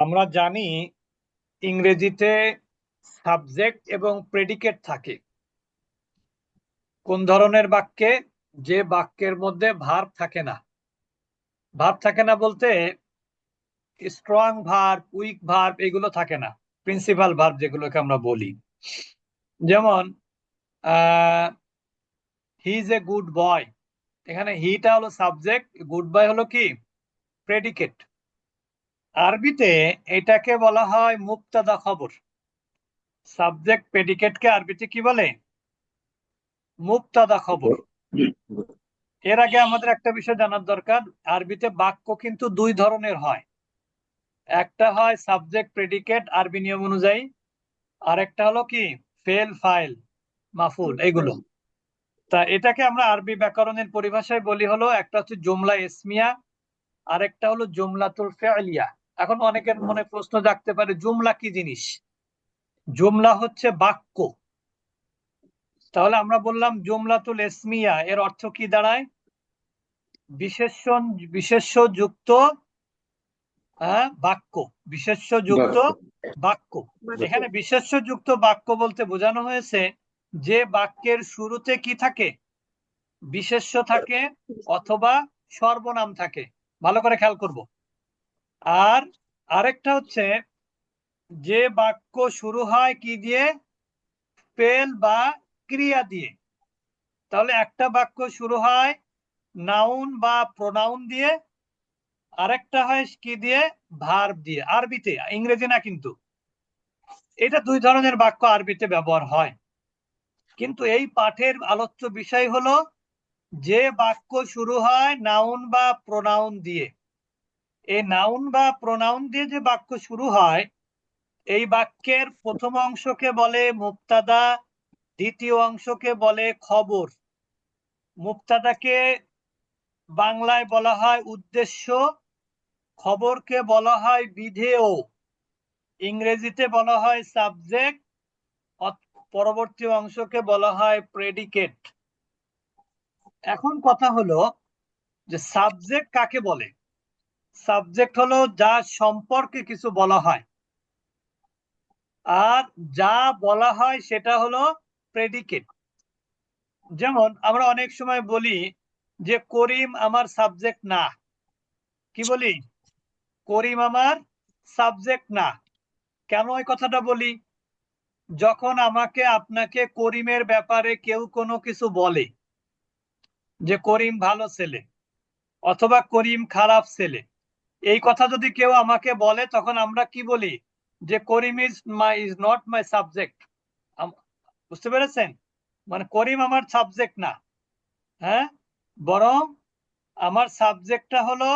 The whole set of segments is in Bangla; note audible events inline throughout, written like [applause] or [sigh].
আমরা জানি ইংরেজিতে সাবজেক্ট এবং প্রেডিকেট থাকে। কোন ধরনের বাক্যে? যে বাক্যের মধ্যে ভার্ব থাকে না। ভার্ব থাকে না বলতে স্ট্রং ভার্ব উইক ভার্ব এগুলো থাকে না। প্রিন্সিপাল ভার্ব যেগুলোকে আমরা বলি। যেমন he is a good boy এখানে হিটা হলো সাবজেক্ট গুড বয় হলো কি? প্রেডিকেট আরবিতে এটাকে বলা হয় মুক্তাদা খবর। সাবজেক্ট প্রেডিকেটকে আরবিতে কি বলে? মুক্তাদা খবর। এর আগে আমাদের একটা বিষয় জানার দরকার, আরবিতে বাক্য কিন্তু দুই ধরনের হয়। একটা হয় সাবজেক্ট প্রেডিকেট আরবি নিয়ম অনুযায়ী আর একটা হলো কি, ফেল, ফাইল, মাফুল, এগুলো। তা এটাকে আমরা আরবি ব্যাকরণের পরিভাষায় বলি হলো, একটা হচ্ছে জুমলা ইসমিয়া আর একটা হলো জুমলাতুল ফেলিয়া। এখন অনেকের মনে প্রশ্ন জাগতে পারে জুমলা কি জিনিস? জুমলা হচ্ছে বাক্য। তাহলে আমরা বললাম জুমলাতুল ইসমিয়া এর অর্থ কি দাঁড়ায়? বিশেষণ বিশেষ্য যুক্ত হ্যাঁ বাক্য। বিশেষ্য যুক্ত বাক্য। এখানে বিশেষ্য যুক্ত বাক্য বলতে বোঝানো হয়েছে যে বাক্যের শুরুতে কি থাকে? বিশেষ্য থাকে অথবা সর্বনাম থাকে। ভালো করে খেয়াল করব। আর আরেকটা হচ্ছে, যে বাক্য শুরু হয় কি দিয়ে? পেল বা ক্রিয়া দিয়ে। তাহলে একটা বাক্য শুরু হয় নাউন বা প্রোনাউন দিয়ে, আরেকটা হয় কি দিয়ে? ভার্ব দিয়ে, আরবিতে, ইংরেজি না কিন্তু। এটা দুই ধরনের বাক্য আরবিতে ব্যবহার হয়। কিন্তু এই পাঠের আলোচ্য বিষয় হলো, যে বাক্য শুরু হয় নাউন বা প্রোনাউন দিয়ে। এই নাউন বা প্রোনাউন দিয়ে যে বাক্য শুরু হয়, এই বাক্যের প্রথম অংশকে বলে মুক্তাদা, দ্বিতীয় অংশকে বলে খবর। মুক্তাদাকে বাংলায় বলা হয় উদ্দেশ্য, খবরকে বলা হয় বিধেয়। ইংরেজিতে বলা হয় সাবজেক্ট পরবর্তী অংশকে বলা হয় প্রেডিকেট এখন কথা হলো যে সাবজেক্ট কাকে বলে? সাবজেক্ট হলো যা সম্পর্কে কিছু বলা হয়। আর যা বলা হয় সেটা হলো প্রেডিকেট যেমন আমরা অনেক সময় বলি যে করিম আমার সাবজেক্ট না। কি বলি? করিম আমার সাবজেক্ট না। কেন ওই কথাটা বলি? যখন আমাকে, আপনাকে করিমের ব্যাপারে কেউ কোনো কিছু বলে যে করিম ভালো ছেলে অথবা করিম খারাপ ছেলে এই কথা যদি কেউ আমাকে বলে, তখন আমরা কি বলি? যে Karim is my is not my subject বুঝতে পেরেছেন? মানে করিম আমার সাবজেক্ট না। হ্যাঁ? বরং আমার সাবজেক্টটা হলো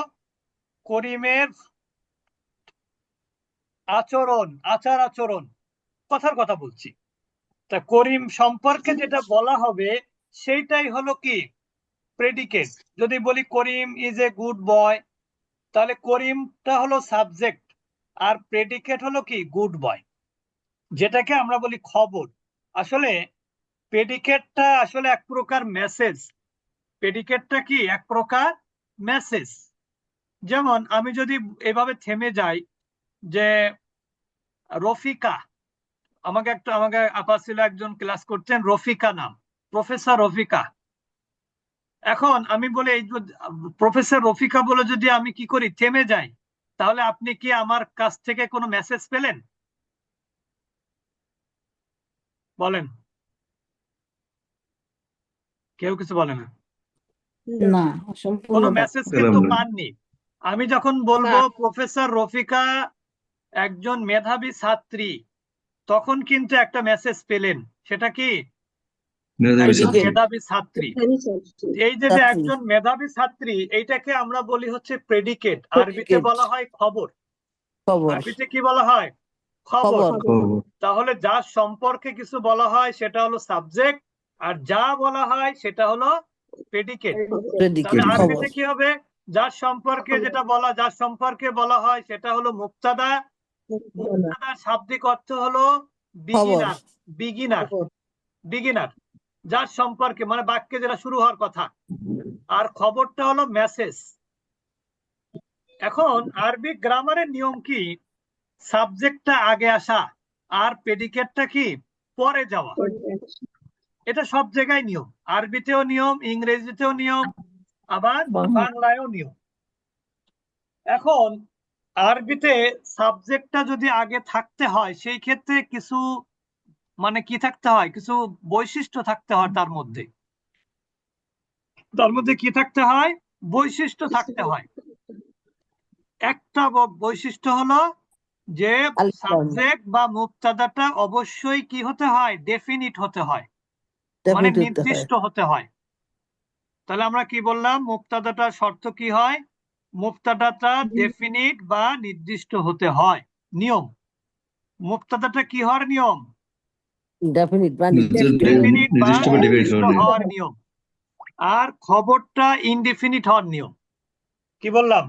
করিমের আচরণ, আচার আচরণ। কথার কথা বলছি। তা করিম সম্পর্কে যেটা বলা হবে, সেইটাই হলো কি? প্রেডিকেট যদি বলি করিম ইজ এ গুড বয় তাহলে করিমটা হলো সাবজেক্ট আর প্রেডিকেট হলো কি? গুড বয় যেটাকে আমরা বলি খবর। আসলে প্রেডিকেটটা আসলে এক প্রকার মেসেজ প্রেডিকেটটা কি? এক প্রকার মেসেজ যেমন আমি যদি এভাবে থেমে যাই যে রফিকা, আমাকে একটা, আমাকে আপা ছিল একজন ক্লাস করছেন, রফিকা নাম। প্রফেসর রফিকা। এখন আমি বলে এই প্রফেসর রফিকা বলে যদি আমি কি করি থেমে যাই তাহলে আপনি কি আমার কাছ থেকে কোনো মেসেজ পেলেন? বলেন। কেউ কিছু বলে না। না কোনো মেসেজ কিন্তু পাননি। আমি যখন বলব প্রফেসর রফিকা একজন মেধাবী ছাত্রী তখন কিন্তু একটা মেসেজ পেলেন। সেটা কি? মেধাবী ছাত্রী। এই যে একজন মেধাবী ছাত্রী এইটাকে আমরা বলি হচ্ছে প্রেডিকেট আরবিতে বলা হয় খবর। আরবিতে কি বলা হয়? খবর। তাহলে যার সম্পর্কে কিছু বলা হয় সেটা হলো সাবজেক্ট আর যা বলা হয় সেটা হলো প্রেডিকেট আরবিতে কি হবে? যার সম্পর্কে যেটা বলা যার সম্পর্কে বলা হয় সেটা হলো মুক্তাদা। মুক্তাদার শাব্দিক অর্থ হলো বিগিনার বিগিনার বিগিনার যার সম্পর্কে মানে বাক্যে যেটা শুরু হওয়ার কথা। আর খবরটা হলো মেসেজ এখন আরবি গ্রামারের নিয়ম কি? সাবজেক্টটা আগে আসা আর প্রেডিকেটটা কি? পরে যাওয়া। এটা সব জায়গায় নিয়ম। আরবিতেও নিয়ম ইংরেজিতেও নিয়ম আবার বাংলায়ও নিয়ম। এখন আরবিতে সাবজেক্টটা যদি আগে থাকতে হয় সেই ক্ষেত্রে কিছু মানে কি থাকতে হয়? কিছু বৈশিষ্ট্য থাকতে হয় তার মধ্যে। তার মধ্যে কি থাকতে হয়? বৈশিষ্ট্য থাকতে হয়। একটা বৈশিষ্ট্য হলো যে সাবজেক্ট বা মুক্তাদাটা অবশ্যই কি হতে হয়? ডেফিনিট হতে হয়। মানে। নির্দিষ্ট হতে হয়। তাহলে আমরা কি বললাম? মুক্তাদাটার শর্ত কি হয়? মুক্তাদাটা ডেফিনিট বা নির্দিষ্ট হতে হয়। নিয়ম। মুক্তাদাটা কি হওয়ার নিয়ম? ডেফিনিট হওয়ার নিয়ম। আর খবরটা ইনডিফিনিট হওয়ার নিয়ম কি বললাম?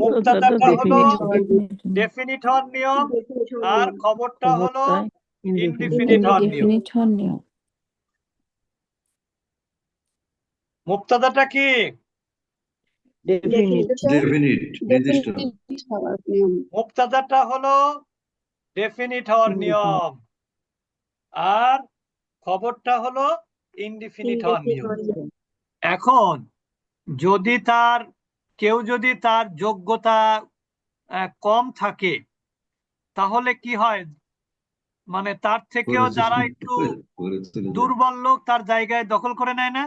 মুক্তাদাটা হলো ডেফিনিট হওয়ার নিয়ম আর খবরটা হলো ইনডিফিনিট হওয়ার নিয়ম মুক্তাদাটা কি? ডেফিনিট নির্দিষ্ট। মুক্তাদাটা হলো ডেফিনিট হওয়ার নিয়ম। আর খবরটা হলো ইনডিফিনিট হওয়ার নিয়ম। এখন যদি তার কেউ যদি তার যোগ্যতা আহ, কম থাকে তাহলে কি হয়? মানে তার থেকেও যারা একটু। দুর্বল লোক তার জায়গায় দখল করে নেয় না?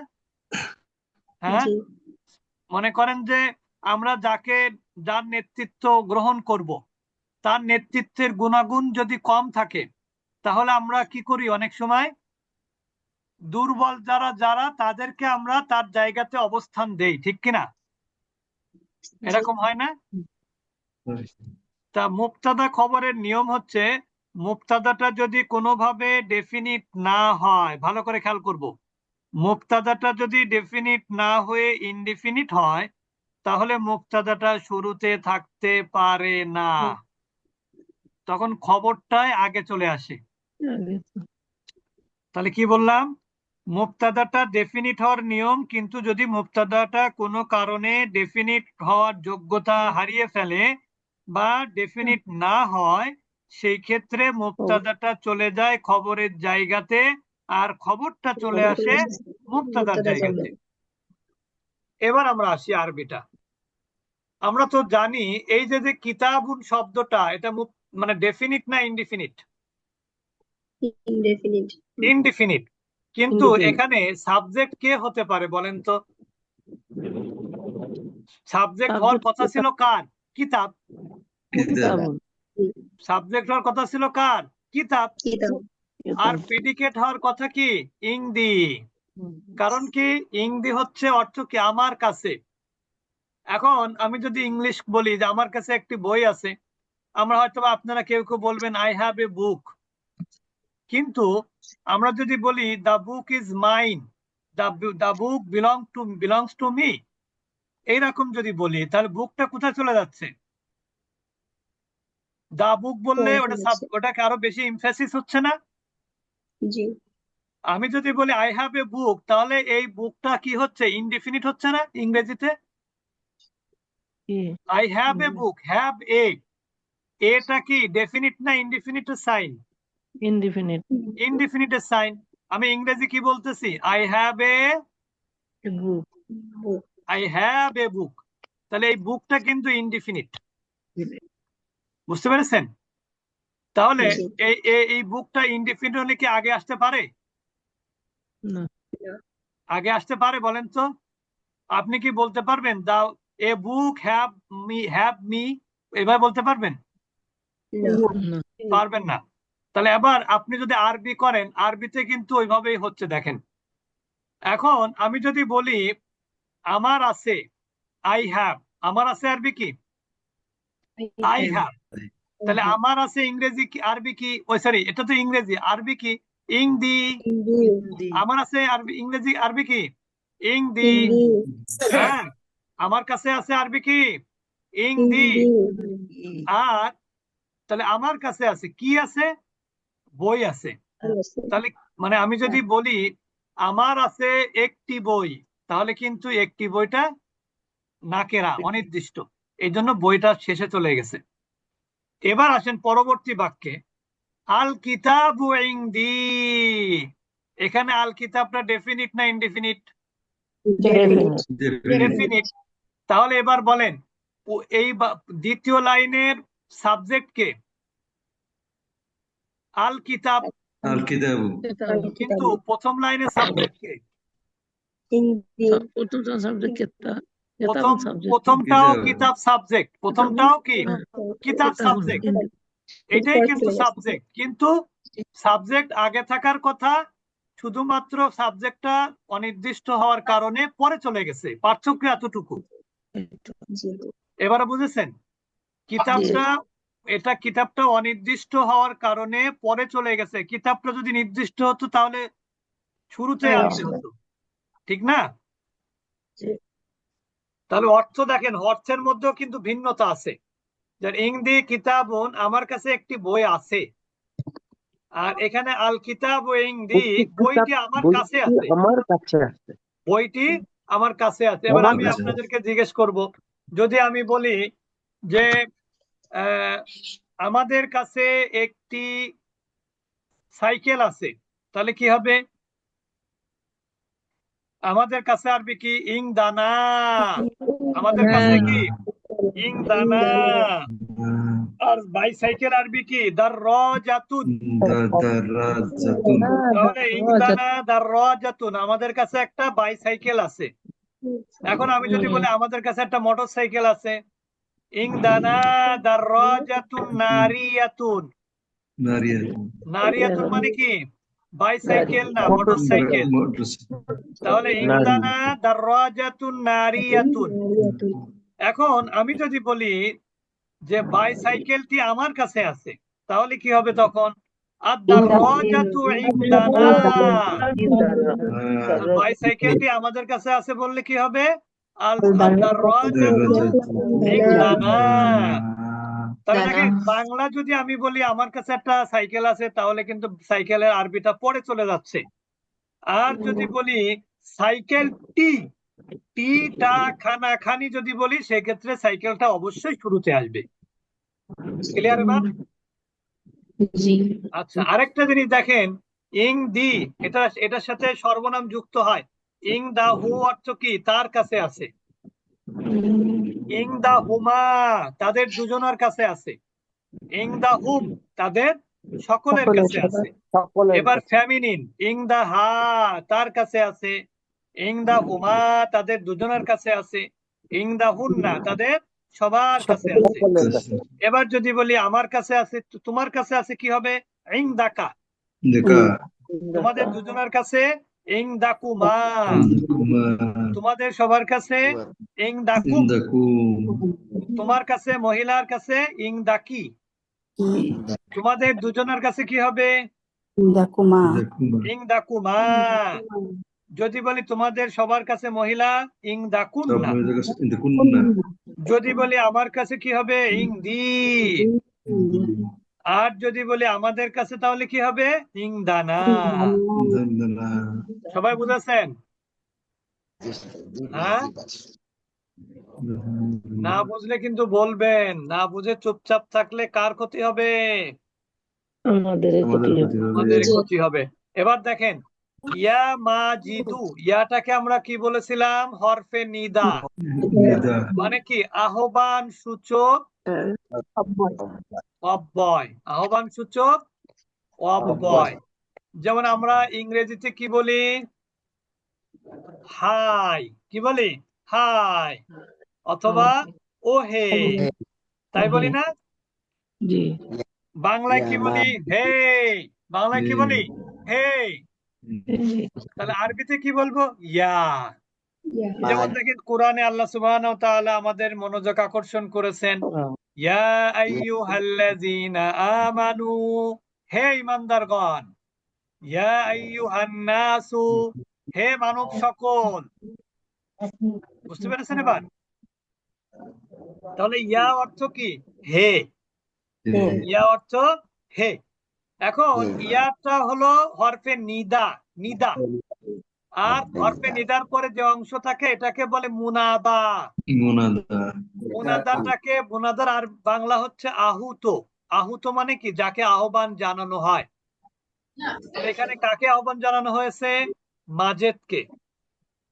হ্যাঁ? মনে করেন যে আমরা যাকে যার নেতৃত্ব গ্রহণ করব তার নেতৃত্বের গুণাগুণ যদি কম থাকে, তাহলে আমরা কি করি অনেক সময়? দুর্বল যারা যারা, তাদেরকে আমরা তার জায়গাতে অবস্থান দেই, ঠিক কিনা? এরকম হয় না? তা মুক্তাদা খবরের নিয়ম হচ্ছে, মুক্তাদাটা যদি কোনোভাবে ডেফিনিট না হয়, ভালো করে খেয়াল করব, মুক্তাদাটা যদি ডেফিনিট না হয়ে ইনডিফিনিট হয়, তাহলে মুক্তাদাটা শুরুতে থাকতে পারে না। তখন খবরটাই আগে চলে আসে। তাহলে কি বললাম? মুক্তাদাটা ডেফিনিট হওয়ার নিয়ম কিন্তু যদি মুক্তাদাটা কোনো কারণে ডেফিনিট হওয়ার যোগ্যতা হারিয়ে ফেলে বা ডেফিনিট না হয় সেই ক্ষেত্রে মুক্তাদাটা চলে যায় খবরের জায়গাতে আর খবরটা চলে আসে মুক্তাদার জায়গাতে। এবার আমরা আসি আরবিটা। আমরা তো জানি এই যে যে কিতাবুন শব্দটা এটা মুক- মানে ডেফিনিট না ইনডিফিনিট ইনডেফিনিট ইনডিফিনিট কিন্তু এখানে সাবজেক্ট কে হতে পারে বলেন তো? সাবজেক্ট হওয়ার কথা ছিল কার? কিতাব। সাবজেক্ট হওয়ার কথা ছিল কার? কিতাব। কিতাব। আর প্রেডিকেট হওয়ার কথা কি? ইংদি। কারণ কি? ইংদি হচ্ছে অর্থ কি? আমার কাছে। এখন আমি যদি ইংলিশ বলি যে আমার কাছে একটি বই আছে। আমরা হয়তো বা আপনারা কেউ কেউ বলবেন আই হ্যাভ এ বুক কিন্তু আমরা যদি বলি the book is mine the book belong to belongs to me এইরকম যদি বলি তাহলে বুকটা কোথায় চলে যাচ্ছে? দা বুক বললে ওটা। ওটাকে আরও বেশি ইমফেসিস হচ্ছে না? জি। আমি যদি বলি আই হ্যাভ এ বুক তাহলে এই বুকটা কি হচ্ছে? ইনডিফিনিট হচ্ছে না ইংরেজিতে? I have a book have a এটা কি ডেফিনিট না ইনডিফিনিট সাইন ইনডিফিনিট ইনডিফিনিটের সাইন আমি ইংরেজি কি বলতেছি? I have a book I have a book তাহলে এই বুকটা কিন্তু ইনডিফিনিট বুঝতে পেরেছেন? তাহলে এই এই- এই বুকটা ইনডিফিনিট হলে কি আগে আসতে পারে? না। আগে আসতে পারে বলেন তো। আপনি কি বলতে পারবেন? The a book have me have me এভাবে বলতে পারবেন? পারবেন না। তাহলে এবার আপনি যদি আরবি করেন আরবিতে কিন্তু ওইভাবেই হচ্ছে দেখেন। এখন আমি যদি বলি আমার আছে আই হ্যাভ আমার আছে আরবি কি? আই হ্যাভ তাহলে আমার আছে ইংরেজি কি আরবি কি? ওই সরি এটা তো ইংরেজি। আরবি কি? ইং দি আমার আছে আরবি ইংরেজি আরবি কি? ইং দি হ্যাঁ। আমার কাছে আছে আরবি কি? ইং দি আর তাহলে আমার কাছে আছে কি আছে? বই আছে। তাহলে মানে আমি যদি বলি আমার আছে একটি বই তাহলে কিন্তু একটি বইটা নাকেরা অনির্দিষ্ট। এই জন্য বইটা শেষে চলে গেছে। এবার আসেন পরবর্তী বাক্যে। আল কিতাবু ইনদি। এখানে আল কিতাবটা ডেফিনিট না ইনডেফিনিট. ডেফিনিট তাহলে এবার বলেন এই বা- দ্বিতীয় লাইনের সাবজেক্ট কে? আল কিতাব। আল কিতাবু। কিন্তু প্রথম লাইনে সাবজেক্ট কে? প্রথমটাও কিতাব। সাবজেক্ট। প্রথমটাও কি? হ্যাঁ। কিতাব কিতাব। সাবজেক্ট। এটাই কিন্তু সাবজেক্ট। কিন্তু সাবজেক্ট আগে থাকার কথা শুধুমাত্র সাবজেক্টটা অনির্দিষ্ট হওয়ার কারণে পরে চলে গেছে। পার্থক্য এতটুকু। এবারে বুঝেছেন? কিতাবটা এটা কিতাবটা অনির্দিষ্ট হওয়ার কারণে পরে চলে গেছে। কিতাবটা যদি নির্দিষ্ট হতো তাহলে শুরুতে হ্যাঁ। আনতে হতো। ঠিক না? তাহলে অর্থ দেখেন অর্থের মধ্যেও কিন্তু ভিন্নতা আছে। ইংদি কিতাবুন আমার কাছে একটি বই আছে। আর এখানে আল কিতাব ও ইংদি বইটি আমার কাছে আছে। আমার কাছে আছে। বইটি আমার কাছে আছে। এবার আমি আপনাদেরকে জিজ্ঞেস করব যদি আমি বলি যে আমাদের কাছে একটি সাইকেল আছে। তাহলে কি হবে? আমাদের কাছে আরবি কি? ইং দানা। আমাদের কাছে কি? ইং দানা। আর বাইসাইকেল আরবি কি? দার রাজাতুন দাদারাজাতুন তাহলে ইং দানা দার রাজাতুন আমাদের কাছে একটা বাইসাইকেল আছে। এখন আমি যদি বলি আমাদের কাছে একটা মোটর সাইকেল আছে। ইং দানা দার রাজাতুন নারিয়াতুন নারিয়াতুন নারিয়াতুন মানে কি? বাইসাইকেল না মোটর সাইকেল তাহলে ইং নারী। দানা দার রাজাতুন নারিয়াতুন এখন আমি যদি বলি যে বাইসাইকেলটি আমার কাছে আছে তাহলে কি হবে তখন? বাইসাইকেলটি আমাদের কাছে আছে বললে কি হবে? বাংলা যদি আমি বলি আমার কাছে একটা সাইকেল আছে তাহলে কিন্তু সাইকেলের আরবিটা পরে চলে যাচ্ছে। আর যদি বলি সাইকেল টি টিটা খানা খানি যদি বলি সেক্ষেত্রে সাইকেলটা অবশ্যই শুরুতে আসবে। ক্লিয়ার এবার? জি। আচ্ছা আরেকটা জিনিস দেখেন ইং দি এটা এটার সাথে সর্বনাম যুক্ত হয়। ইং দা হু অর্থ কি? তার কাছে আছে। ইং দা হুমা তাদের দুজনের কাছে আছে। ইং দা হুম তাদের সকলের কাছে আছে। এবার ফ্যামিনিন ইং দা হা তার কাছে আছে। ইং দা হুমা তাদের দুজনের কাছে আছে। ইং দা হুন্না তাদের সবার কাছে আছে। এবার যদি বলি আমার কাছে আছে তো তোমার কাছে আছে কি হবে? ইং দাকা তোমাদের দুজনের কাছে তোমাদের সবার কাছে তোমার কাছে মহিলার কাছে ইং দাকি তোমাদের দুজনের কাছে কি হবে? দাকুমা ইন্দাকুমা ইং দাকুমা যদি বলি তোমাদের সবার কাছে মহিলা ইং দাকুন্না যদি বলি আমার কাছে কি হবে? ইং দি আর যদি বলি আমাদের কাছে তাহলে কি হবে? ইং দানা সবাই বুঝেছেন হ্যাঁ? না বুঝলে কিন্তু বলবেন না বুঝে চুপচাপ থাকলে কার ক্ষতি হবে? আমাদের ক্ষতি হবে। এবার দেখেন ইয়া মা জিদু ইয়াটাকে আমরা কি বলেছিলাম? হরফে নিদা। নিদা। মানে কি? আহ্বান সূচক অব্যয়। আহ্বান সূচক অব্যয়। যেমন আমরা ইংরেজিতে কি বলি? হাই। কি বলি? হাই। অথবা ও হে। তাই বলি না? বাংলায় কি বলি? হে। বাংলায় কি বলি? হে। তাহলে আরবিতে কি বলব? ইয়া। যেমন দেখেন কোরআনে আল্লাহ তাআলা আমাদের মনোযোগ আকর্ষণ করেছেন। ইয়া আইয়ুহাল্লাযীনা আমানু। হে নাসু হে মানব সকল। বুঝতে পেরেছেন এবার? তাহলে ইয়া অর্থ কি? হে। ইয়া অর্থ হে। এখন ইয়াটা হলো হরফে নিদা নিদা। আর হরফে নিদার পরে যে অংশ থাকে এটাকে বলে মুনাদা। মুনাদা। মুনাদাটাকে মুনাদার আর বাংলা হচ্ছে আহুত। আহুত মানে কি? যাকে আহ্বান জানানো হয়। এখানে কাকে আহ্বান জানানো হয়েছে? মাজেদকে।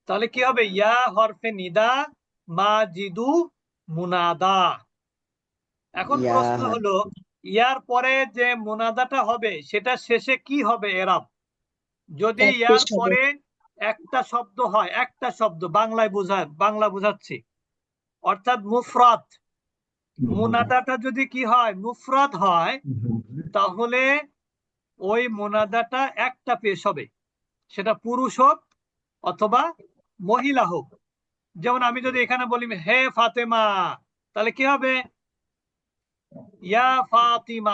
তাহলে কি হবে? ইয়া হরফে নিদা মাজিদু মুনাদা। এখন প্রশ্ন হলো ইয়ার পরে যে মুনাদাটা হবে সেটা শেষে কি হবে এরাব? যদি ইয়ার পরে একটা শব্দ হয় একটা শব্দ বাংলায় বোঝায় বাংলা বোঝাচ্ছি। অর্থাৎ মুফরাদ। মুনাদাটা যদি কি হয় মুফরাদ হয় তাহলে ওই মোনাদাটা একটা পেশ হবে। সেটা পুরুষ হোক অথবা মহিলা হোক। যেমন আমি যদি এখানে বলি হে ফাতেমা তাহলে কি হবে? ইয়া ফাতিমা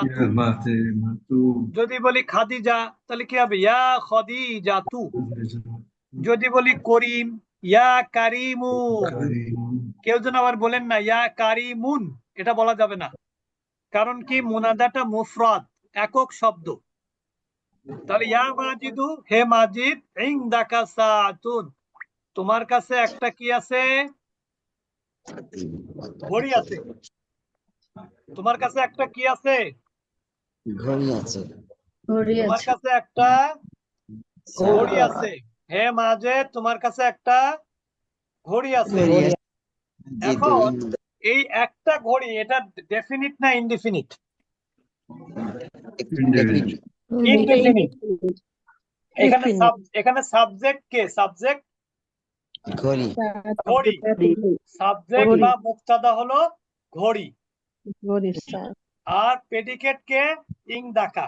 যদি বলি খাদিজা তাহলে কি হবে? ইয়া খদিজা তু যদি বলি করিম ইয়া কারিমু কেউ যেন আবার বলেন না ইয়া কারিমুন এটা বলা যাবে না। কারণ কি? মুনাদাটা মুফরাদ একক শব্দ। তাহলে ইয়া মাজিদু? হে মাজিদ ইনদাকা সাআতুন তোমার কাছে একটা কি আছে? ঘড়ি আছে। তোমার কাছে একটা কি আছে? ঘড়ি আছে। ঘড়ি তোমার কাছে একটা ঘড়ি আছে। হে মাজেদ তোমার কাছে একটা ঘড়ি আছে। ঘড়ি আছে। এখন এই একটা ঘড়ি এটা ডেফিনিট না ইনডিফিনিট ইনডিফিনিট এখানে এখানে সাবজেক্ট কে? সাবজেক্ট ঘড়ি। ঘড়ি। সাবজেক্ট বা মুক্তাদা হলো ঘড়ি। ঘড়ি আর প্রেডিকেট কে? ইংদাকা।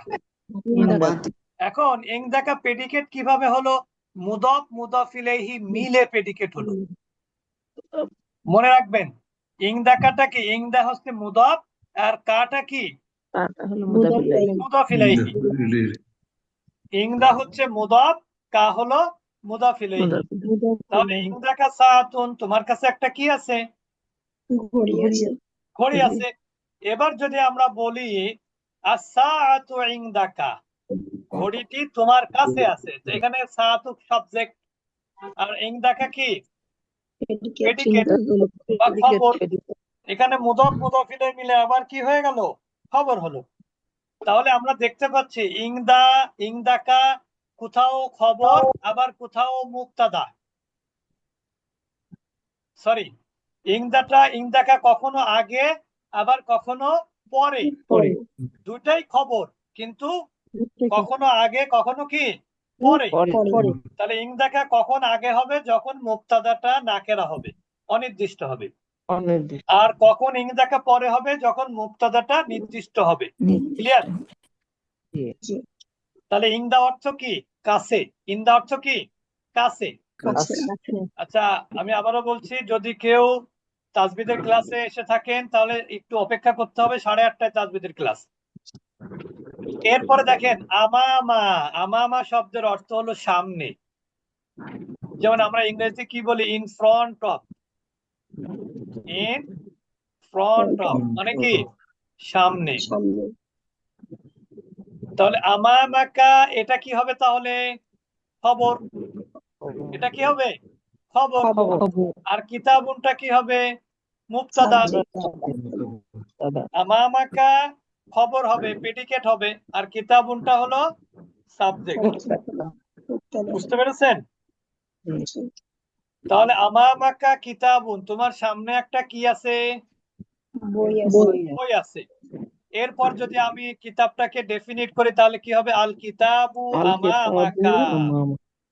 এখন ইংদাকা প্রেডিকেট কীভাবে হলো? মুদফ মুদফ ইলাইহি মিলে প্রেডিকেট হলো। মনে রাখবেন ইংদাকাটা কি? ইংদা হচ্ছে মুদফ আর কাটা কি? তাটা হলো মুদাফিলাই মুদফ ইলাইহি ইংদা হচ্ছে মুদফ কা হলো মুদফ ইলাইহি মুদাফিলাই তাহলে ইংদাকা সাআতুন তোমার কাছে একটা কি আছে? ঘড়ি আছে। ঘড়ি আছে। এবার যদি আমরা বলি আসাআতু ইংদাকা ঘড়িটি তোমার কাছে আছে। এখানে সাআতু সাবজেক্ট আর ইংদাকা কি Predicate বা খবর। এখানে মুদফ মুদফ ইলাইহি মিলে আবার কি হয়ে গেল? খবর হলো। তাহলে আমরা দেখতে পাচ্ছি ইংদা ইংদাকা কোথাও খবর আবার কোথাও মুক্তাদা। সরি ইংদাটা ইংদাকা কখনো আগে আবার কখনো পরে। দুটাই খবর কিন্তু কখনো আগে কখনো কি? পরে। পরে। তাহলে ইংদাকা কখন আগে হবে? যখন মুক্তাদাটা নাকেরা হবে অনির্দিষ্ট হবে। আর কখন ইংদাকা পরে হবে? যখন মুক্তাদাটা নির্দিষ্ট হবে। ক্লিয়ার। তাহলে ইংদা অর্থ কি? কাছে। ইন্দা অর্থ কি? কাছে। আচ্ছা আমি আবারও বলছি যদি কেউ তাজবিদের ক্লাসে এসে থাকেন তাহলে একটু অপেক্ষা করতে হবে সাড়ে আটটায় তাজবিদের ক্লাস। এরপরে দেখেন আমামা। আমামা শব্দের অর্থ হলো সামনে। যেমন আমরা ইংরেজি কি বলি? In front of in front of মানে কি? সামনে। তাহলে আমামাকা এটা কি হবে তাহলে? খবর। এটা কি হবে? খবর। আর কিতাবুনটা কি হবে? মুক্তাদা দাদা আমামাকা খবর হবে প্রেডিকেট হবে। আর কিতাবুনটা হলো সাবজেক্ট বুঝতে পেরেছেন? তাহলে আমামাকা কিতাবুন তোমার সামনে একটা কি আছে? বই আছে। এরপর যদি আমি কিতাবটাকে ডেফিনিট করি তাহলে কি হবে? আল কিতাবু আমামাকা।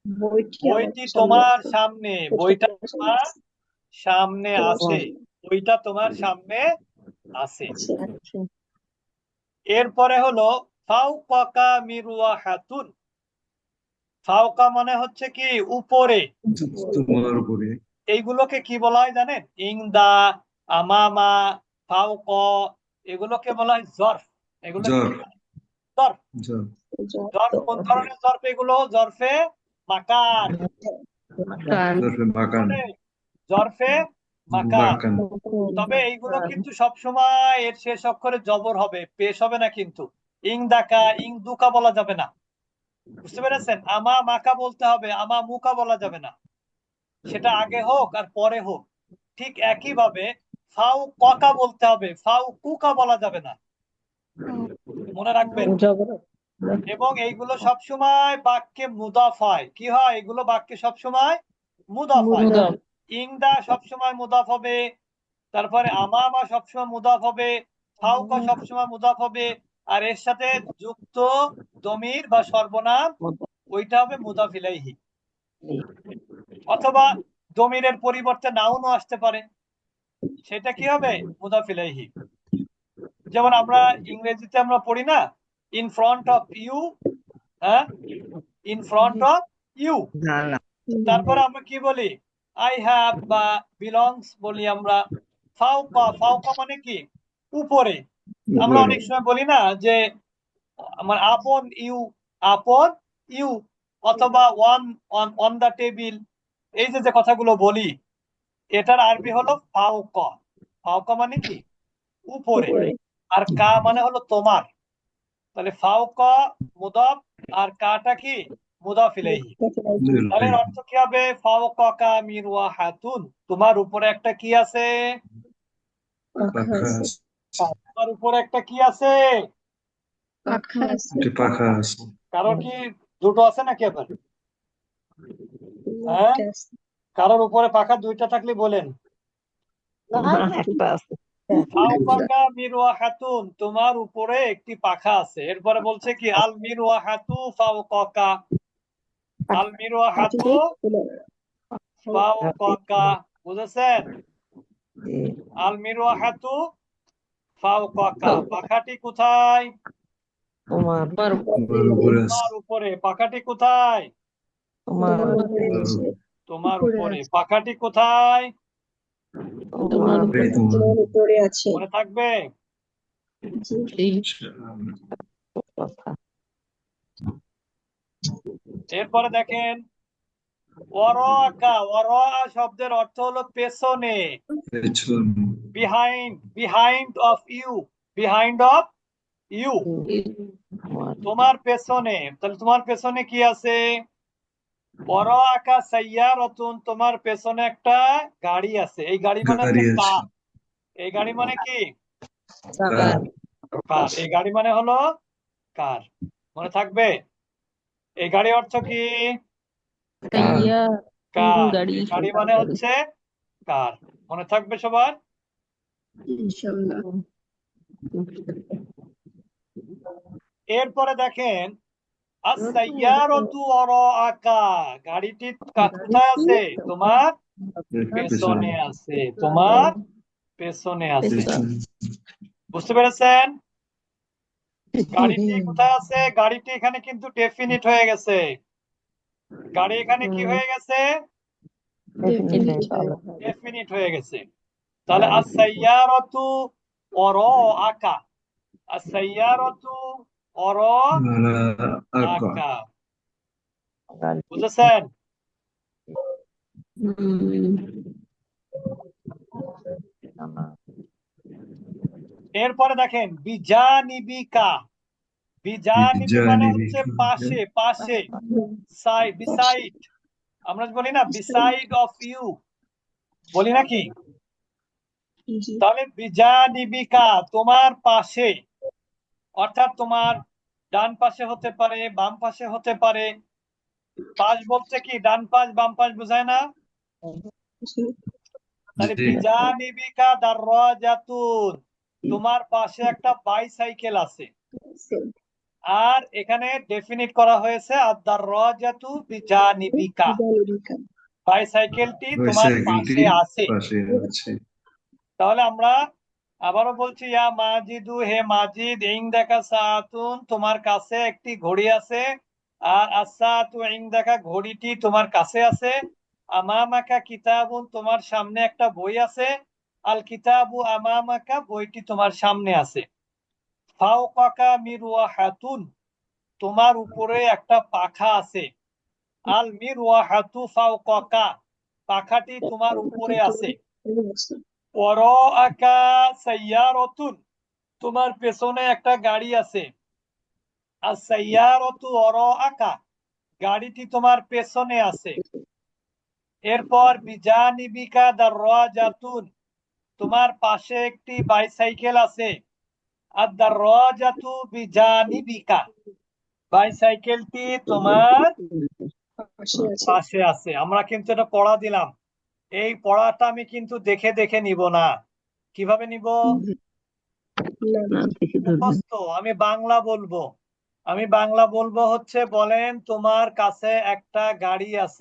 বইটি বইটি তোমার সামনে বইটা তোমার সামনে আছে। বইটা তোমার সামনে আছে। এরপরে হলো ফাউকাকা মিরওয়াহাতুন ফাউকা মানে হচ্ছে কি উপরে। তোমার উপরে। এইগুলোকে কি বলা হয় জানেন? ইংদা আমামা ফাউক এগুলোকে বলা হয় জরফ। এগুলো জরফ। জরফ। কোন ধরনের জরফ এগুলো? জরফে মাকান। কান তারপরে মাকান। জরফে মাকান। মাকান। তবে এইগুলো কিন্তু সবসময় এর শেষ অক্ষরে জবর হবে পেশ হবে না কিন্তু। ইং দাকা ইং দুকা বলা যাবে না। বুঝতে পেরেছেন? আমা মাকা বলতে হবে আমা মুকা বলা যাবে না। সেটা আগে হোক আর পরে হোক। ঠিক একই ভাবে ফাউ ককা বলতে হবে ফাউ কুকা বলা যাবে না। মনে রাখবেন। এবং এইগুলো সবসময় বাক্যে মুদাফ হয় কি হয়? এগুলো বাক্যে সবসময় মুদাফ। হয়। ইংদা সবসময় মুদাফ হবে। তারপরে আমামা সবসময় মুদাফ হবে। ফাউকা সবসময় মুদাফ হবে। আর এর সাথে যুক্ত দমির বা সর্বনাম, ওইটা হবে মুদাফিলাইহি। অথবা দমিরের পরিবর্তে নাউনও আসতে পারে। সেটা কি হবে? মুদাফিলাইহি। যেমন আমরা ইংরেজিতে আমরা পড়ি না ইন ফ্রন্ট অফ ইউ হ্যাঁ? ইন ফ্রন্ট অফ ইউ না আমরা কি বলি? আই হ্যাভ বা বিলংস বলি আমরা। ফাউকা ফাউকা মানে কি? উপরে। আমরা অনেক সময় বলি না যে আমার আপন ইউ আপন ইউ অথবা one on on the table এই যে যে কথাগুলো বলি এটার আরবি হলো ফাউকা ফাউকা মানে কি? উপরে। আর কা মানে হলো তোমার। তাহলে ফাউকা মুদাফ আর কাটা কি? মুদাফ ইলাইহি। তাহলে এর অর্থ কি হবে? ফাওকাকা মিরওয়াহাতুন তোমার উপরে একটা কি আছে? তোমার উপরে একটা কি আছে? পাখা আছে। একটি পাখা আছে। কারও কি দুটো আছে নাকি আবার? হ্যাঁ? একটা আছে। কারোর উপরে পাখা দুইটা থাকলে বলেন। একটা আছে ফাওকাকা তোমার উপরে একটি পাখা আছে। এরপরে বলছে কি আল মিরওয়াহাতু ফাওকাকা আল মিরওয়াহাতু ফাওকাকা বুঝেছেন? জি। আল মিরওয়াহাতু ফাওকাকা পাখাটি কোথায়? তোমার তোমার উপরে। পাখাটি কোথায়? তোমার উপরে তোমার উপরে পাখাটি কোথায়? তোমার উপরে আছে। মনে থাকবে? কথা এরপরে দেখেন। ওয়ারাকা ওয়ারা শব্দের অর্থ হলো পেছনে। Behind behind of you behind of you তোমার পেছনে তাহলে তোমার পেছনে কি আছে? ওয়ারাকা সাইয়ারাতুন তোমার পেছনে একটা গাড়ি আছে। এই গাড়ি মানে কার? এই গাড়ি মানে কি? কার। এই গাড়ি মানে হলো কার। মনে থাকবে? এই গাড়ি অর্থ কি? কাইয়া কার? গাড়ি গাড়ি মানে হচ্ছে কার? মনে থাকবে সবার? ইনশাআল্লাহ এরপরে দেখেন গাড়িটি কোথায় আছে? তোমার পেছনে। আছে। তোমার পেছনে আছে। বুঝতে পেরেছেন? [laughs] গাড়িটি কোথায় আছে? গাড়িটি এখানে কিন্তু ডেফিনিট হয়ে গেছে। গাড়ি এখানে কি হয়ে গেছে? ডেফিনিট হয়ে গেছে। তাহলে আস-সাইয়ারাতু ওয়ারাআকা আস-সাইয়ারাতু ওয়ারাআকা আকা। বুঝেছেন? এরপরে দেখেন বিজানিবিকা। বিজানিবি মানে হচ্ছে পাশে পাশে সাইড বিসাইড আমরা বলি না বিসাইড অফ ইউ বলি নাকি? জি। তাহলে বিজানিবিকা তোমার পাশে। অর্থাৎ তোমার ডান পাশে হতে পারে বাম পাশে হতে পারে। পাশ বলতে কি? ডান পাশ বাম পাশ বোঝায় না? তাহলে জি। বিজানিবিকা দাররাজাতুন তোমার পাশে একটা বাইসাইকেল আছে। আর এখানে ডেফিনিট করা হয়েছে আদ-দাররাজাতু বিজানিবিকা। বিদালিকা। বাইসাইকেলটি তোমার বাইসাইকেলটি পাশে আছে। পাশে আছে। তাহলে আমরা আবারও বলছি ইয়া মাজিদু হে মাজিদ ইং দেখা সাতুন তোমার কাছে একটি ঘড়ি আছে। আর আসাতু ইং দেখা ঘড়িটি তোমার কাছে আছে। আমামাকা কিতাবুন তোমার সামনে একটা বই আছে। আল কিতাবু আমামাকা বইটি তোমার সামনে আছে। ফাওকাকা তোমার উপরে একটা পাখা আছে। আল মিরওয়াহাতু ফাওকাকা পাখাটি তোমার উপরে আছে। তোমার পেছনে একটা গাড়ি আছে। আর সাইয়ারাতু ওয়ারাআকা, গাড়িটি তোমার পেছনে আছে। এরপর বিজানিবিকা দাররাজাতুন, তোমার পাশে একটি বাইসাইকেল আছে। আর দা রাজাতু বিজানিবিকা। বাইসাইকেলটি তোমার পাশে আছে। আমরা কিন্তু এটা পড়া দিলাম। এই পড়াটা আমি কিন্তু দেখে দেখে নিব না। কীভাবে নিব? আমি বাংলা বলব। আমি বাংলা বলব হচ্ছে বলেন তোমার কাছে একটা গাড়ি আছে।